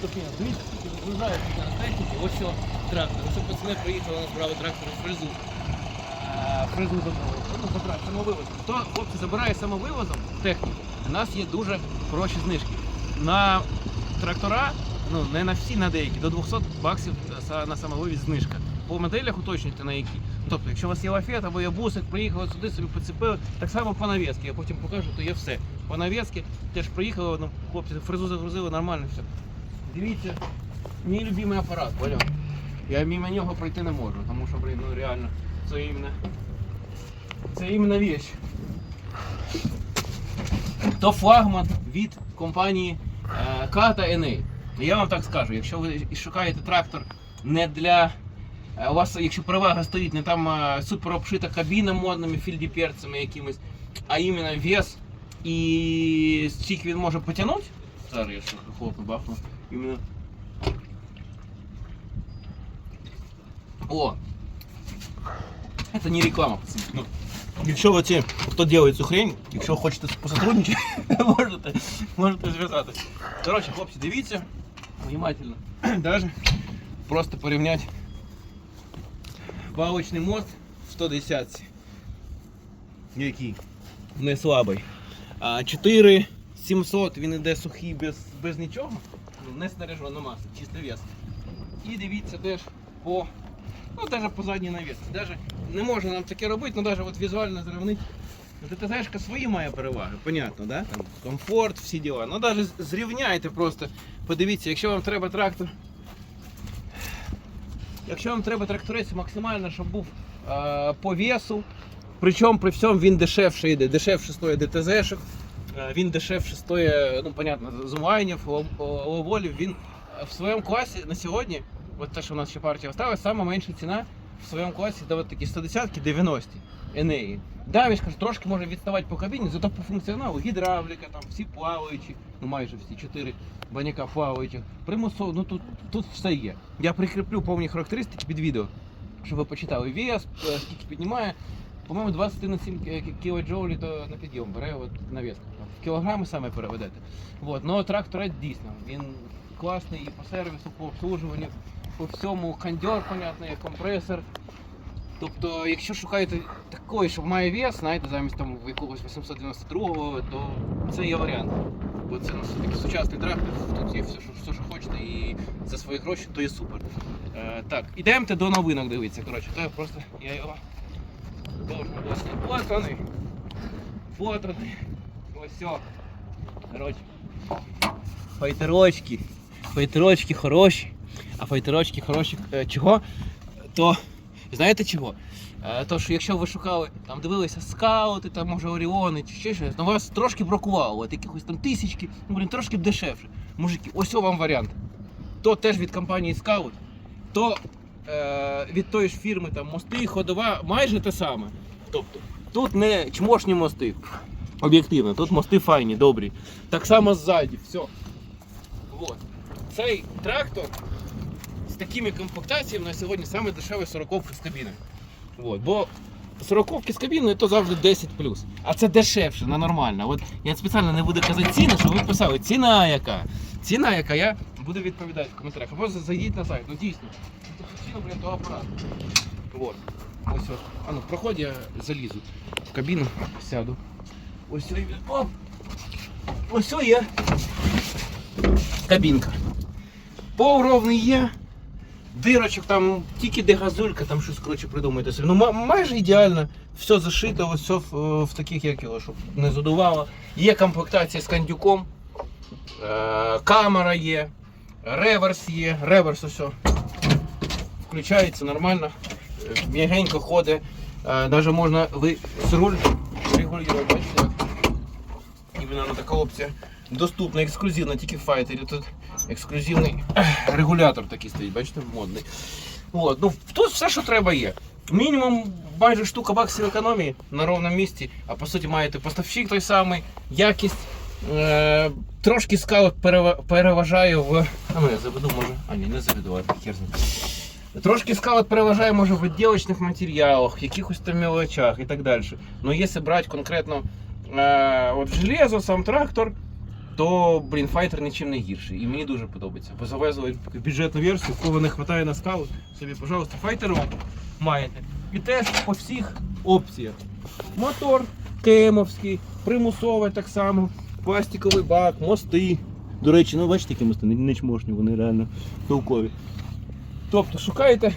Тобто, дивіться, вигружають зараз техніки. Ось що трактор. Ось пацани приїхали, нас брали трактор фрезу. Е, Фрезу забрали. Ну, самовивозом. Хто хлопці забирає самовивозом техніку, у нас є дуже хороші знижки. На трактора, ну не на всі, на деякі, до 200 баксів на самовивіз знижка. По моделях уточнюйте на які. Тобто, якщо у вас є лафет або є бусик, приїхали сюди, собі поцепили, так само по нав'язки. Я потім покажу, то є все. По нав'язки теж приїхали, ну, хлопці фрезу загрузили, нормально все. Дивіться, мій любимий апарат, поняв? Я мимо нього пройти не можу, тому що, блін, ну реально, це іменно. Це іменно вещь. То флагман від компанії е, Ката NA. Я вам так скажу, якщо ви шукаєте трактор не для. е, У вас, якщо перевага стоїть не там е, супер обшита кабіна модними фільдіперцями якимись, а іменно вес і скільки він може потягнути. Зараз я хлопну бахну. Іменно. О! Это не реклама, пацаны. Ну, якщо ви ці, хто робить цю хрень, якщо хочете посотрудничати, можете, можете зв'язатися. Коротше, хлопці, дивіться, внимательно. Даже просто порівняти балочний мост в 110 який не слабий. А 4 700 він іде сухий без, без нічого, ну, Не снаряжена маса, чисто вес. І дивіться теж по Ну, даже по задній навісці. Не можна нам таке робити, ну даже от візуально зрівнити. ДТЗшка свої має переваги, понятно, да? Там комфорт, всі діла. Ну з- зрівняйте просто. Подивіться, якщо вам треба трактор. Якщо вам треба тракторець максимально, щоб був е, по весу, причому при всьому він дешевше йде, дешевше стоїть ДТЗшок, він дешевше стоїть, ну понятно, зумайнів, ловолів, він е, в своєму класі на сьогодні от те, що у нас ще партія осталась, сама менша ціна в своєму класі от такі 110-ки 90 Енеї. Да, він ж трошки може відставати по кабіні, зато по функціоналу гідравліка, там всі плаваючі, ну майже всі чотири баняка плаваючих. Примусово, ну тут, тут все є. Я прикріплю повні характеристики під відео, щоб ви почитали вес, е, скільки піднімає. По-моєму, 27 кДж то на підйом бере от навіска. В кілограми саме переведете. Вот. Ну, тракторець дійсно, він класний і по сервісу, по обслужуванню, по всьому кондьор, понятно, є компресор. Тобто, якщо шукаєте такий, що має вес, знаєте, замість там якогось 892-го, то це є варіант. Бо це ну, все-таки сучасний трактор, тут є все, що, все, що хочете, і за свої гроші, то є супер. Е, так, ідемте до новинок дивитися. Коротше, то просто я його должен власне. Вот вони. Все. Коротше. Файтерочки. Файтерочки хороші. А файтерочки хороші е, чого? То знаєте чого? Е, То, що якщо ви шукали, там дивилися скаути, там може Оріони чи ще щось, то вас трошки бракувало, от якихось там тисячки, ну блін, трошки дешевше. Мужики, ось вам варіант. То теж від компанії Scout, то е, від тої ж фірми там мости, ходова, майже те саме. Тобто, тут не чмошні мости. Об'єктивно, тут мости файні, добрі. Так само ззаді, все. Вот. Цей трактор з такими комплектаціями на сьогодні саме дешевий 40 з кабіни. Вот. Бо 40 з кабіною то завжди 10 А це дешевше, на нормально. От я спеціально не буду казати ціни, щоб ви писали, ціна яка. Ціна яка, я буду відповідати в коментарях. Або зайдіть на сайт, ну дійсно. Ціну, блін, того апарату. Вот. Ось ось. А ну, проходь, я залізу в кабіну, сяду. Ось ось, оп. Ось ось є. Кабінка. Пол ровний є. Дирочок там тільки де газулька, там щось коротше придумайте собі. Ну ма- майже ідеально. Все зашито, ось все в, в таких як його, щоб не задувало. Є комплектація з кандюком, е, камера є, реверс є, реверс усе. Включається нормально, е, м'ягенько ходить. Е, Навіть можна ви з руль регулювати, як. Іменно на така опція. Доступна, ексклюзивна, тільки в файтері. Тут ексклюзивний регулятор такий стоїть, бачите, модний. От, ну, тут все, що треба є. Мінімум майже штука баксів економії на ровному місці, а по суті маєте поставщик той самий, якість. Е, трошки перева- переважає в. А ну я заведу, може. А ні, не заведу, ладно, хер з. Трошки скаут переважає, може, в відділочних матеріалах, якихось там мелочах і так далі. Ну, якщо брати конкретно е, от железо, сам трактор, то блін, файтер нічим не гірший. І мені дуже подобається. Бо завезли бюджетну версію, кого не вистачає на скалу, собі, пожалуйста, файтер маєте. І теж по всіх опціях. Мотор кемовський, примусовий так само, пластиковий бак, мости. До речі, ну бачите, які мости, не чмошні, вони реально толкові. Тобто шукаєте.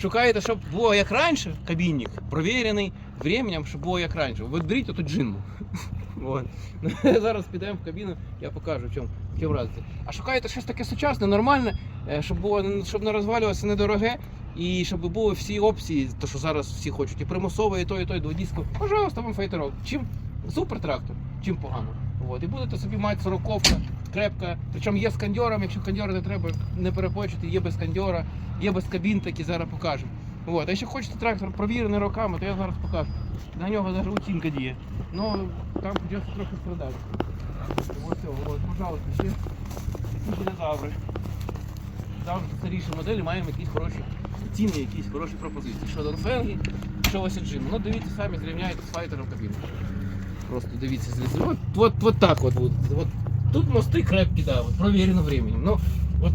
Шукаєте, щоб було як раніше, кабінник, провірений временем, щоб було як раніше. Ви беріть оту джинму. Вот. Зараз підемо в кабіну, я покажу, в чому, в чому разниця. А шукаєте щось таке сучасне, нормальне, е, щоб було щоб не розвалювалося недороге, і щоб були всі опції, то що зараз всі хочуть, і примусове, і то, і то, і дводіску. Пожалуйста, вам фейтерок. Чим супер трактор, чим погано. От. І будете собі мати сороковка, крепка. Причому є з кондьором, якщо кондьора не треба не перепочити, є без кондьора, є без кабін, такі зараз покажемо. От. А якщо хочете трактор провірений роками, то я зараз покажу. На нього навіть оцінка діє. Ну, там придется трохи страдати. Ось цього, ось, пожалуйста, ще динозаври. Завжди старіші моделі маємо якісь хороші ціни, якісь хороші пропозиції. Що Донфенги, що Осіджин. Ну дивіться самі, зрівняйте з файтером кабіну. Просто дивіться звідси. От, от, от так от, от, от. Тут мости крепкі, да, от, провірено временем. Ну, от,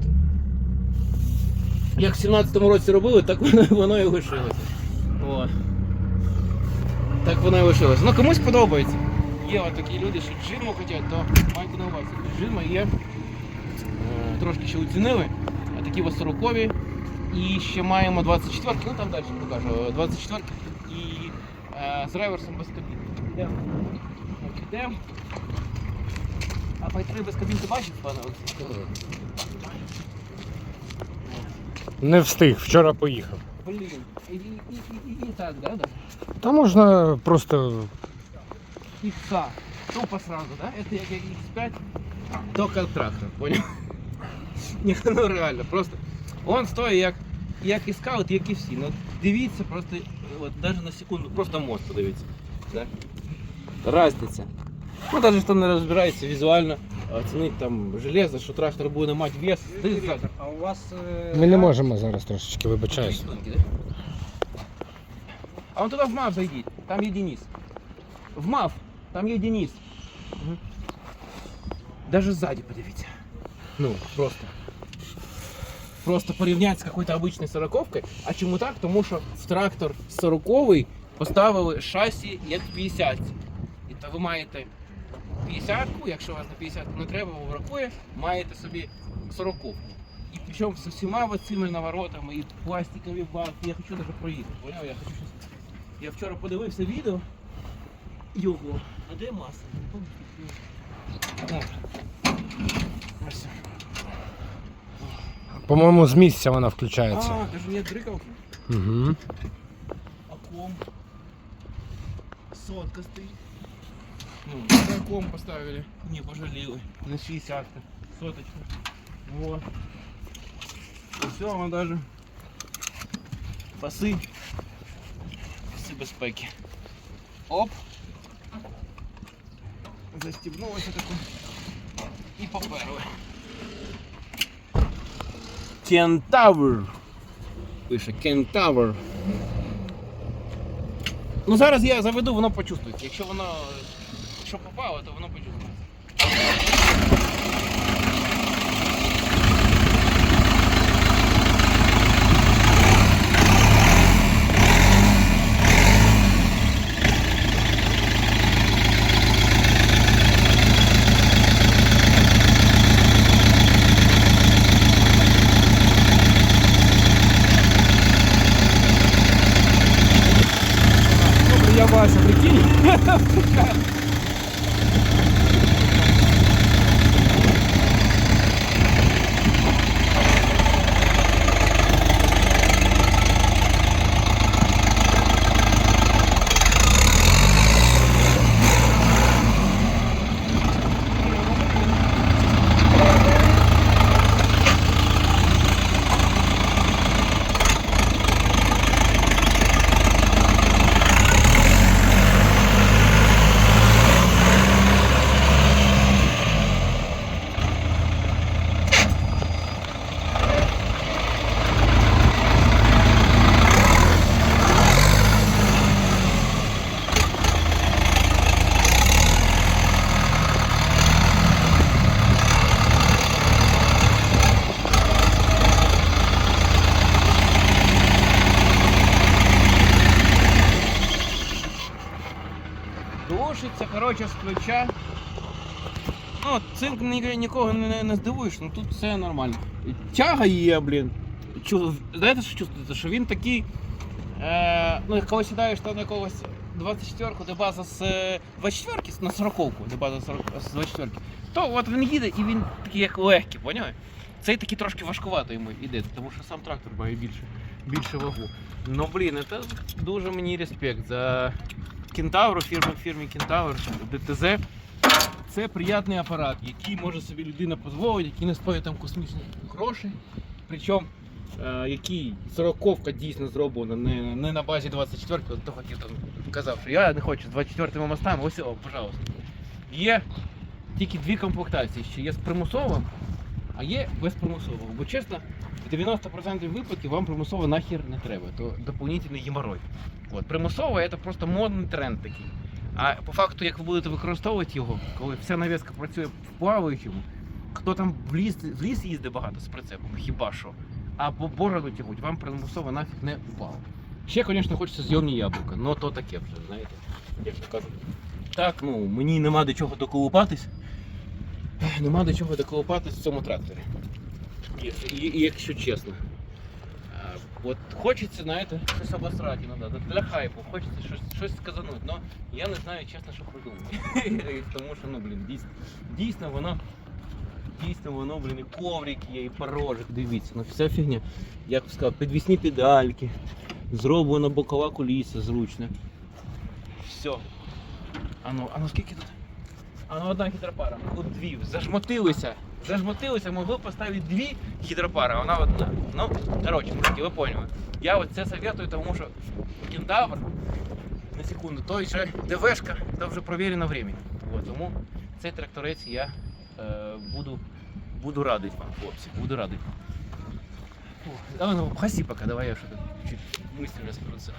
як в 17-му році робили, так воно, воно і лишилося. Так воно і лишилося. Ну комусь подобається. Є от такі люди, що джинму хочуть, то майте на увазі. Джинма є. Е, Трошки ще оцінили. А такі ось 40 І ще маємо 24 ну там далі покажу. 24 і е, з реверсом без кабіни. Йдемо. Йдемо. А пайтри без кабін ти бачив, пане Олексій? Не встиг, вчора поїхав. Блін. І, і, і, і, і так, да? да? Та можна просто. Икса. Тупо сразу, да? Это як X5, только трактор, понял? Ні, ну реально, просто. Он стоїть як, як і скаут, як і всі. Ну дивіться, просто, от, даже на секунду, просто мост подивіться. Да? Разниця. Ну, навіть хто не розбирається візуально, Оцінить там железо, що трактор буде мати вес. Ти ззаду. А у вас е, Ми не можемо зараз трошечки, вибачаюсь. А он туди в МАФ зайдіть, там є Денис. В МАФ, там є Денис. Даже сзади подивіться. Ну, просто. Просто порівняти з якоюсь обичною сороковкою. А чому так? Тому що в трактор 40 поставили шасі як 50. І то ви маєте 50-ку, якщо у вас на 50 не треба, бо бракує, маєте собі 40. І причому з усіма цими наворотами, і пластикові баки. Я хочу навіть проїхати. Поняв? Я хочу щось. Я вчора подивився відео його. А де маса? Ось. По-моєму, з місця вона включається. А, даже нет дрыковки. Угу. А ком? Сотка стоит. Ну, на ком поставили. Не пожалели. На 60 Соточку. Вот. И все, он даже пасы. Пасы безпеки. Оп. Застегнулося таке. І поперли. Кентавр. Пише Кентавр. Ну зараз я заведу, воно почувствується. Якщо воно попало, то воно почувствується. З плеча. Ну, цинк нікого не, не здивуєш, ну тут все нормально. Тяга є, блін. Чу, знаєте, що чувствуєте? Що він такий. Е, ну, коли сідаєш там на якогось 24-ку, де база з е, 24-ки, на 40-ку, де база з 24-ки, то от він їде і він такий як легкий, поняв? Цей такий трошки важкувато йому йде, тому що сам трактор має більше, більше вагу. Ну блін, це дуже мені респект за Кентавру, фірму фірмі Кентавр, ДТЗ. Це приятний апарат, який може собі людина дозволити, який не стоїть там космічні гроші. Причому е, який сороковка дійсно зроблена не, не на базі 24-го, хто хотів там казав, що я не хочу з 24-ми мостами, ось о, пожалуйста. Є тільки дві комплектації, ще є з примусовим, а є без примусового. Бо чесно, в 90% випадків вам примусово нахер не треба, то доповнительний геморрой. От, примусово це просто модний тренд такий. А по факту, як ви будете використовувати його, коли вся навіска працює в плаваючому, хто там в ліс, в ліс їздить багато з прицепом, хіба що, а по бороду тягуть, вам примусово нафіг не впало. Ще, звісно, хочеться зйомні яблука, але то таке вже, знаєте, як то кажуть. Так, ну, мені нема до чого доколупатись. Нема до чого доколупатись в цьому тракторі. І, і, і якщо чесно. От хочеться, знаєте, щось обосрати іноді, для хайпу, хочеться щось, щось сказанути, але я не знаю чесно, що придумати. Тому що, ну, блін, дійсно, дійсно воно, дійсно воно, блін, і коврик є, і порожик, дивіться, ну вся фігня. Як сказав, підвісні педальки, зроблена бокова куліса зручна. Все. А ну, а ну скільки тут? А ну одна гідропара, от дві, зажмотилися. Зажмотилися, могли поставити дві гідропари, а вона одна. Ну, коротше, мужики, ви поняли. Я от це советую, тому що кентавр, на секунду, той же ДВшка, це вже провірено временем. Вот, тому цей тракторець я е, буду, буду радий вам, хлопці, буду радий. О, Давай, ну, хаси пока, давай я что-то чуть мысли розкрутся.